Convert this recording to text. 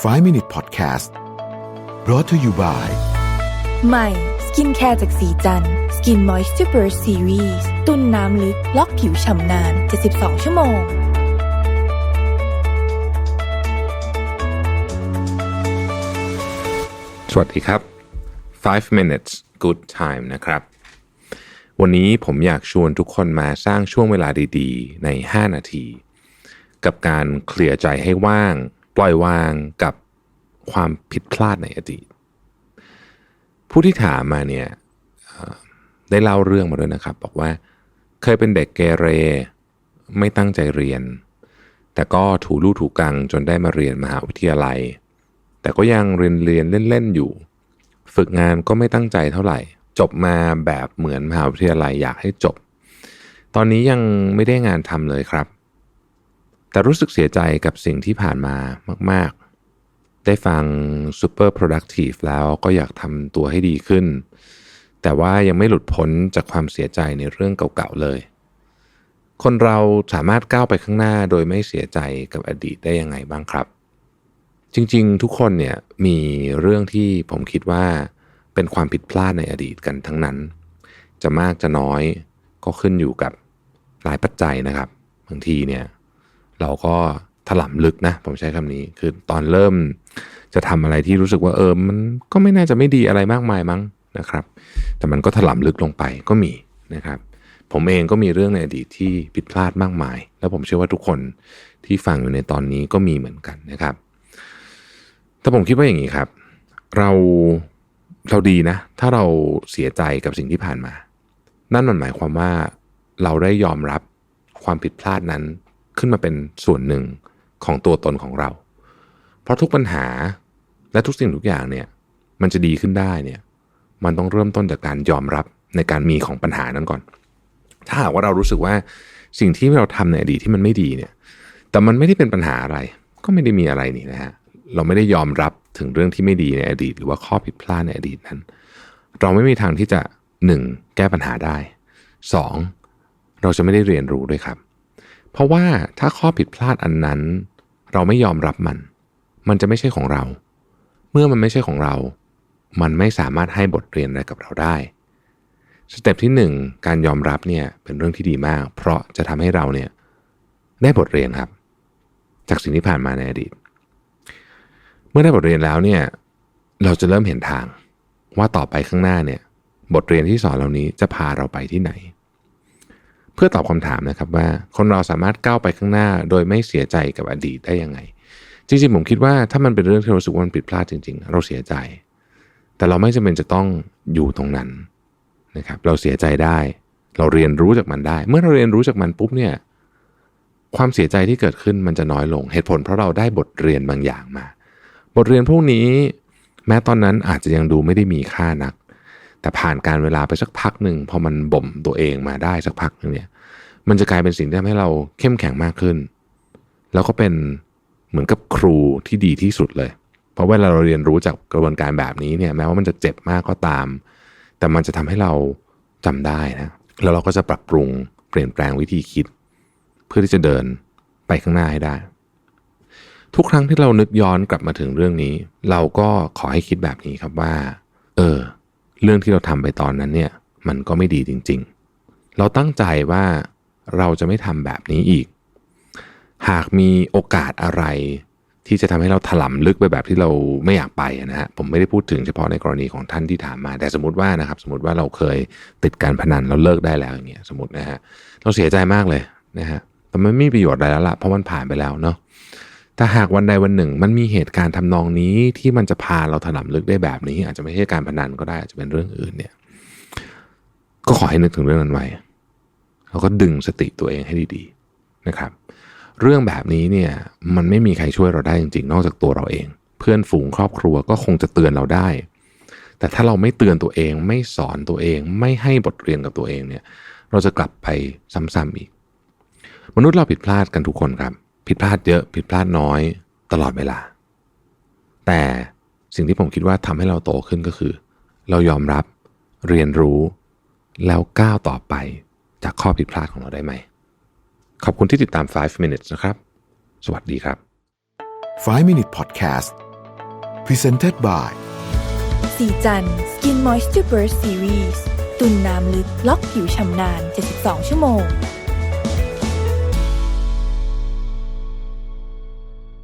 5 Minute Podcast brought to you by ใหม่สกินแคร์จากสีจันสกินมอยส์ r ู Burst Series ตุ้นน้ำลึก ล็อกผิวฉ่ำนาน 72 ชั่วโมง สวัสดีครับ 5 minutes good time นะครับ วันนี้ผมอยากชวนทุกคนมาสร้างช่วงเวลาดีๆ ใน 5 นาที กับการเคลียร์ใจให้ว่างป ล่อยวางกับความผิดพลาดในอดีต ผู้ที่ถามมาเนี่ยได้เล่าเรื่องมาด้วยนะครับ บอกว่าเคยเป็นเด็กเกเร ไม่ตั้งใจเรียน แต่ก็ถูลู่ถูกังจนได้มาเรียนมหาวิทยาลัย แต่ก็ยังเรียนเรียนเล่นๆอยู่ ฝึกงานก็ไม่ตั้งใจเท่าไหร่ จบมาแบบเหมือนมหาวิทยาลัยอยากให้จบ ตอนนี้ยังไม่ได้งานทำเลยครับ แต่รู้สึกเสียใจกับสิ่งที่ผ่านมามาก ๆ ได้ฟัง Super Productive แล้วก็อยากทำตัวให้ดีขึ้น แต่ว่ายังไม่หลุดพ้นจากความเสียใจในเรื่องเก่าๆเลย คนเราสามารถก้าวไปข้างหน้าโดยไม่เสียใจกับอดีตได้ยังไงบ้างครับ จริงๆ ทุกคนเนี่ยมีเรื่องที่ผมคิดว่าเป็นความผิดพลาดในอดีตกันทั้งนั้น จะมากจะน้อยก็ขึ้นอยู่กับหลายปัจจัยนะครับ บางทีเนี่ย เราก็ถล่ำลึกนะ ผมใช้คำนี้ คือตอนเริ่มจะทำอะไรที่รู้สึกว่าเออมันก็ไม่น่าจะไม่ดีอะไรมากมายมั้งนะครับ แต่มันก็ถล่ำลึกลงไปก็มีนะครับ ผมเองก็มีเรื่องในอดีตที่ผิดพลาดมากมาย แล้วผมเชื่อว่าทุกคนที่ฟังอยู่ในตอนนี้ก็มีเหมือนกันนะครับ แต่ผมคิดว่าอย่างนี้ครับ เราเราดีนะ ถ้าเราเสียใจกับสิ่งที่ผ่านมา นั่นมันหมายความว่าเราได้ยอมรับความผิดพลาดนั้น ขึ้นมาเป็นส่วนหนึ่งของตัวตนของเรา เพราะทุกปัญหาและทุกสิ่งทุกอย่างเนี่ยมันจะดีขึ้นได้เนี่ยมันต้องเริ่มต้นจากการยอมรับในการมีของปัญหานั้นก่อน ถ้าหากว่าเรารู้สึกว่าสิ่งที่เราทำในอดีตที่มันไม่ดีเนี่ยแต่มันไม่ได้เป็นปัญหาอะไร ก็ไม่ได้มีอะไรนี่นะฮะเราไม่ได้ยอมรับถึงเรื่องที่ไม่ดีในอดีต หรือว่าข้อผิดพลาดในอดีตนั้น เราไม่มีทางที่จะ 1. แก้ปัญหาได้ 2. เราจะไม่ได้เรียนรู้ด้วยครับ เพราะว่าถ้าข้อผิดพลาดอันนั้น เราไม่ยอมรับมัน มันจะไม่ใช่ของเรา เมื่อมันไม่ใช่ของเรา มันไม่สามารถให้บทเรียนอะไรกับเราได้สเต็ปที่ 1 การยอมรับเนี่ยเป็นเรื่องที่ดีมาก เพราะจะทำให้เราเนี่ยได้บทเรียนครับ จากสิ่งที่ผ่านมาในอดีต เมื่อได้บทเรียนแล้วเนี่ยเราจะเริ่มเห็นทางว่าต่อไปข้างหน้าเนี่ยบทเรียนที่สอนเหล่านี้จะพาเราไปที่ไหน พื่อตอบคำถามนะครับว่าคนเราสามารถก้าวไปข้างหน้า โดยไม่เสียใจกับอดีตได้ยังไง จริงๆผมคิดว่าถ้ามันเป็นเรื่องที่เรารู้สึกว่ามันผิดพลาดจริง ๆ เราเสียใจ แต่เราไม่จำเป็นจะต้องอยู่ตรงนั้นนะครับ เราเสียใจได้ เราเรียนรู้จากมันได้ เมื่อเราเรียนรู้จากมันปุ๊บเนี่ยความเสียใจที่เกิดขึ้นมันจะน้อยลง เหตุผลเพราะเราได้บทเรียนบางอย่างมา บทเรียนพวกนี้ แม้ตอนนั้นอาจจะยังดูไม่ได้มีค่านัก แต่ผ่านการเวลาไปสักพักหนึ่งพอมันบ่มตัวเองมาได้สักพักหนึงเนี่ย มันจะกลายเป็นสิ่งที่ทำให้เราเข้มแข็งมากขึ้น แล้วก็เป็นเหมือนกับครูที่ดีที่สุดเลย เพราะเวลาเราเรียนรู้จากกระบวนการแบบนี้เนี่ยแม้ว่ามันจะเจ็บมากก็ตาม แต่มันจะทำให้เราจำได้นะแล้วเราก็จะปรับปรุงเปลี่ยนแปลงวิธีคิด เพื่อที่จะเดินไปข้างหน้าให้ได้ ทุกครั้งที่เรานึกย้อนกลับมาถึงเรื่องนี้ เราก็ขอให้คิดแบบนี้ครับว่า เออ เรื่องที่เราทำไปตอนนั้นเนี่ยมันก็ไม่ดีจริง ๆ เราตั้งใจว่าเราจะไม่ทำแบบนี้อีก หากมีโอกาสอะไรที่จะทำให้เราถลำลึกไปแบบที่เราไม่อยากไปนะฮะผมไม่ได้พูดถึงเฉพาะในกรณีของท่านที่ถามมา แต่สมมติว่านะครับ สมมติว่าเราเคยติดการพนันเราเลิกได้แล้วอย่างเงี้ยสมมตินะฮะเราเสียใจมากเลยนะฮะแต่มันไม่มีประโยชน์อะไรแล้วล่ะเพราะมันผ่านไปแล้วเนาะ ถ้าหากวันใดวันหนึ่ง มันมีเหตุการณ์ทำนองนี้ที่มันจะพาเราถลำลึกได้แบบนี้ อาจจะไม่ใช่การพนันก็ได้อาจจะเป็นเรื่องอื่นเนี่ย ก็ขอให้นึกถึงเรื่องนั้นไว้แล้วก็ดึงสติตัวเองให้ดีๆนะครับ เรื่องแบบนี้เนี่ยมันไม่มีใครช่วยเราได้จริงๆ นอกจากตัวเราเอง เพื่อนฝูงครอบครัวก็คงจะเตือนเราได้ แต่ถ้าเราไม่เตือนตัวเองไม่สอนตัวเอง ไม่ให้บทเรียนกับตัวเองเนี่ย เราจะกลับไปซ้ำๆอีก มนุษย์เราผิดพลาดกันทุกคนครับ ผิดพลาดเยอะผิดพลาดน้อยตลอดเวลา แต่สิ่งที่ผมคิดว่าทำให้เราโตขึ้นก็คือ เรายอมรับเรียนรู้แล้วก้าวต่อไปจากข้อผิดพลาดของเราได้ไหม ขอบคุณที่ติดตาม 5 minutes นะครับ สวัสดีครับ 5 Minute Podcast Presented by สีจัน Skin Moisture Burst Series ตุนน้ำลึกล็อกผิวชำนาน 72 ชั่วโมง